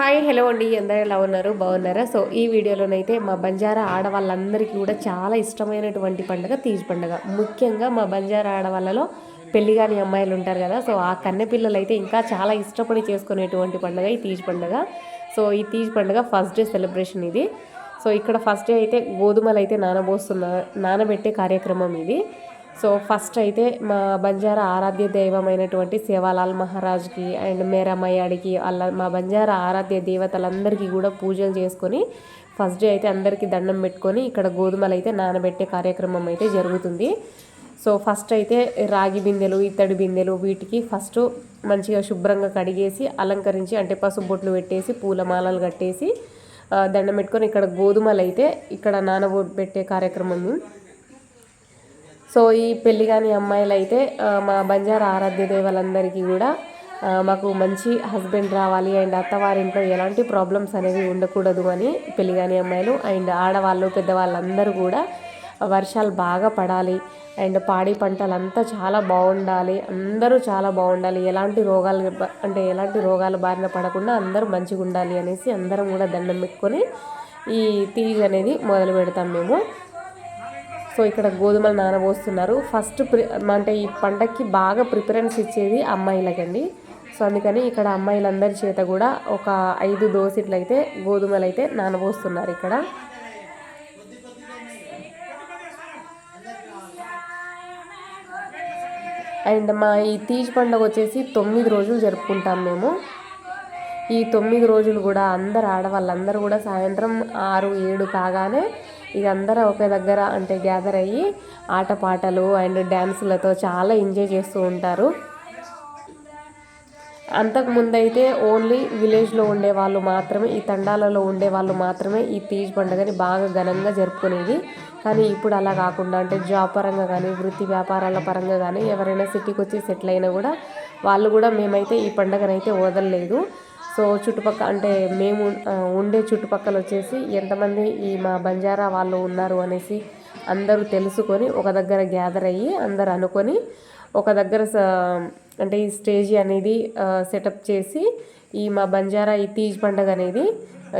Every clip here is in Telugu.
హాయ్ హలో అండి. అందరూ ఎలా ఉన్నారు? బాగున్నారా? సో ఈ వీడియోలోనైతే మా బంజారా ఆడవాళ్ళందరికీ కూడా చాలా ఇష్టమైనటువంటి పండుగ తీజ్ పండుగ. ముఖ్యంగా మా బంజారా ఆడవాళ్ళలో పెళ్ళి కాని అమ్మాయిలు ఉంటారు కదా సో ఆ కన్నె పిల్లలు అయితే ఇంకా చాలా ఇష్టపడి చేసుకునేటువంటి పండుగ ఈ తీజ్ పండుగ. సో ఈ తీజ్ పండుగ ఫస్ట్ డే సెలబ్రేషన్ ఇది. సో ఇక్కడ ఫస్ట్ డే అయితే గోధుమలు అయితే నానబోస్తున్న నానబెట్టే కార్యక్రమం ఇది. సో ఫస్ట్ అయితే మా బంజారా ఆరాధ్య దైవమైనటువంటి సేవాలాల్ మహారాజ్కి అండ్ మేరామయ్యాడికి అలా మా బంజారా ఆరాధ్య దేవతలందరికీ కూడా పూజలు చేసుకొని ఫస్ట్ డే అయితే అందరికీ దండం పెట్టుకొని ఇక్కడ గోధుమలు అయితే నానబెట్టే కార్యక్రమం అయితే జరుగుతుంది. సో ఫస్ట్ అయితే రాగి బిందెలు ఇత్తడి బిందెలు వీటికి ఫస్ట్ మంచిగా శుభ్రంగా కడిగేసి అలంకరించి అంటే పసుపు బొట్లు పెట్టేసి పూలమాలలు కట్టేసి దండం పెట్టుకొని ఇక్కడ గోధుమలు అయితే ఇక్కడ నానబెట్టే కార్యక్రమం సో ఈ పెళ్ళి కాని అమ్మాయిలు అయితే మా బంజారా ఆరాధ్య దేవలందరికీ కూడా మాకు మంచి హస్బెండ్ రావాలి. అండ్ అత్తవారింట్లో ఎలాంటి ప్రాబ్లమ్స్ అనేవి ఉండకూడదు అని పెళ్ళి కాని అమ్మాయిలు అండ్ ఆడవాళ్ళు పెద్దవాళ్ళందరూ కూడా వర్షాలు బాగా పడాలి. అండ్ పాడి పంటలంతా చాలా బాగుండాలి. అందరూ చాలా బాగుండాలి. ఎలాంటి రోగాలు అంటే ఎలాంటి రోగాలు బారిన పడకుండా అందరూ మంచిగా ఉండాలి అనేసి అందరం కూడా దండం పెట్టుకొని ఈ తీగ అనేది మొదలు పెడతాం మేము. సో ఇక్కడ గోధుమలు నానబోస్తున్నారు. ఫస్ట్ ప్రి అంటే ఈ పండక్కి బాగా ప్రిఫరెన్స్ ఇచ్చేది అమ్మాయిలకండి. సో అందుకని ఇక్కడ అమ్మాయిలందరి చేత కూడా ఒక ఐదు దోసిట్లయితే గోధుమలు అయితే నానబోస్తున్నారు ఇక్కడ. అండ్ మా ఈ తీజ్ పండుగ వచ్చేసి తొమ్మిది రోజులు జరుపుకుంటాం మేము. ఈ తొమ్మిది రోజులు కూడా అందరు ఆడవాళ్ళందరూ కూడా సాయంత్రం ఆరు ఏడు కాగానే ఇక అందరూ ఒకే దగ్గర అంటే గ్యాదర్ అయ్యి ఆటపాటలు అండ్ డ్యాన్సులతో చాలా ఎంజాయ్ చేస్తూ ఉంటారు. అంతకు ముందైతే ఓన్లీ విలేజ్లో ఉండే వాళ్ళు మాత్రమే ఈ తండాలలో ఉండే వాళ్ళు మాత్రమే ఈ తీజ్ పండుగని బాగా ఘనంగా జరుపుకునేది. కానీ ఇప్పుడు అలా కాకుండా అంటే జాబ్ పరంగా కానీ వృత్తి వ్యాపారాల పరంగా కానీ ఎవరైనా సిటీకి వచ్చి సెటిల్ అయినా కూడా వాళ్ళు కూడా మేమైతే ఈ పండుగనైతే వదలలేదు. సో చుట్టుపక్కల అంటే మేము ఉండే చుట్టుపక్కల వచ్చేసి ఎంతమంది ఈ మా బంజారా వాళ్ళు ఉన్నారు అనేసి అందరూ తెలుసుకొని ఒక దగ్గర గ్యాదర్ అయ్యి అందరు అనుకొని ఒక దగ్గర స- అంటే ఈ స్టేజ్ అనేది సెటప్ చేసి ఈ మా బంజారా ఈ తీజ్ పండుగ అనేది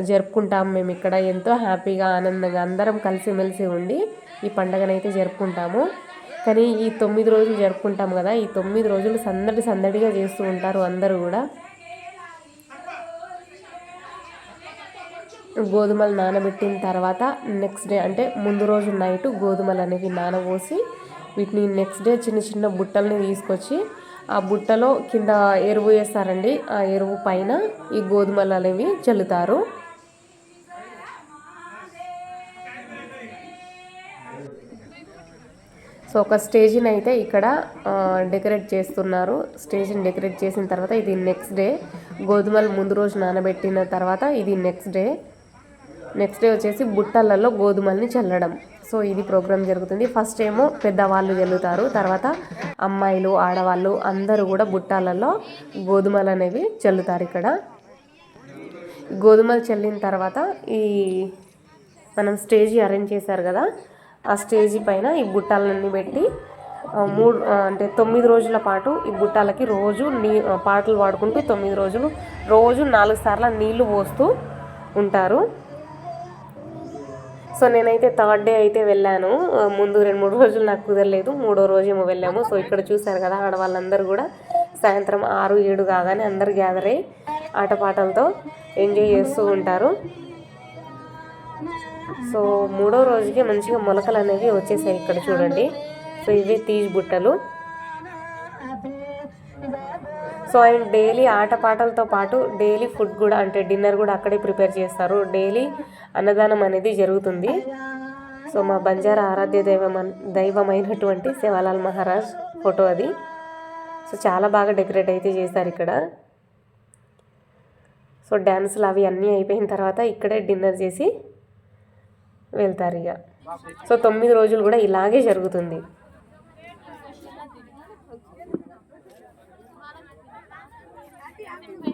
జరుపుకుంటాం మేము ఇక్కడ. ఎంతో హ్యాపీగా ఆనందంగా అందరం కలిసిమెలిసి ఉండి ఈ పండుగనైతే జరుపుకుంటాము. కానీ ఈ తొమ్మిది రోజులు జరుపుకుంటాం కదా ఈ తొమ్మిది రోజులు సందడి సందడిగా చేస్తూ ఉంటారు అందరూ కూడా. గోధుమలు నానబెట్టిన తర్వాత నెక్స్ట్ డే అంటే ముందు రోజు నైట్ గోధుమలు అనేవి నానబోసి వీటిని నెక్స్ట్ డే చిన్న చిన్న బుట్టల్ని తీసుకొచ్చి ఆ బుట్టలో కింద ఎరువు వేస్తారండి. ఆ ఎరువు పైన ఈ గోధుమలు అనేవి చల్లుతారు. సో ఒక స్టేజ్ని అయితే ఇక్కడ డెకరేట్ చేస్తున్నారు. స్టేజ్ని డెకరేట్ చేసిన తర్వాత ఇది నెక్స్ట్ డే గోధుమలు ముందు రోజు నానబెట్టిన తర్వాత ఇది నెక్స్ట్ డే నెక్స్ట్ డే వచ్చేసి బుట్టలలో గోధుమల్ని చల్లడం. సో ఇది ప్రోగ్రామ్ జరుగుతుంది. ఫస్ట్ ఏమో పెద్దవాళ్ళు చల్లుతారు. తర్వాత అమ్మాయిలు ఆడవాళ్ళు అందరూ కూడా బుట్టాలలో గోధుమలు అనేవి చల్లుతారు ఇక్కడ. గోధుమలు చల్లిన తర్వాత ఈ మనం స్టేజీ అరేంజ్ చేశారు కదా ఆ స్టేజీ పైన ఈ బుట్టాలన్నీ పెట్టి మూడు అంటే తొమ్మిది రోజుల పాటు ఈ బుట్టాలకి రోజు నీ పాటలు పాడుకుంటూ తొమ్మిది రోజులు రోజు నాలుగు సార్లు నీళ్ళు పోస్తూ ఉంటారు. సో నేనైతే థర్డ్ డే అయితే వెళ్ళాను. ముందు రెండు మూడు రోజులు నాకు కుదరలేదు. మూడో రోజు వెళ్ళాము. సో ఇక్కడ చూశారు కదా ఆడవాళ్ళందరూ కూడా సాయంత్రం ఆరు ఏడు కాగానే అందరు గ్యాదర్ అయ్యి ఆటపాటలతో ఎంజాయ్ చేస్తూ ఉంటారు. సో మూడో రోజుకి మంచిగా మొలకలు అనేవి వచ్చేసాయి ఇక్కడ చూడండి. సో ఇవే తీజ్ బుట్టలు. సో అండ్ డైలీ ఆటపాటలతో పాటు డైలీ ఫుడ్ కూడా అంటే డిన్నర్ కూడా అక్కడే ప్రిపేర్ చేస్తారు. డైలీ అన్నదానం అనేది జరుగుతుంది. సో మా బంజారా ఆరాధ్య దైవం దైవమైనటువంటి సేవాలాల్ మహారాజ్ ఫోటో అది. సో చాలా బాగా డెకరేట్ అయితే చేశారు ఇక్కడ. సో డ్యాన్సులు అవి అన్నీ అయిపోయిన తర్వాత ఇక్కడే డిన్నర్ చేసి వెళ్తారు ఇక. సో తొమ్మిది రోజులు కూడా ఇలాగే జరుగుతుంది. after.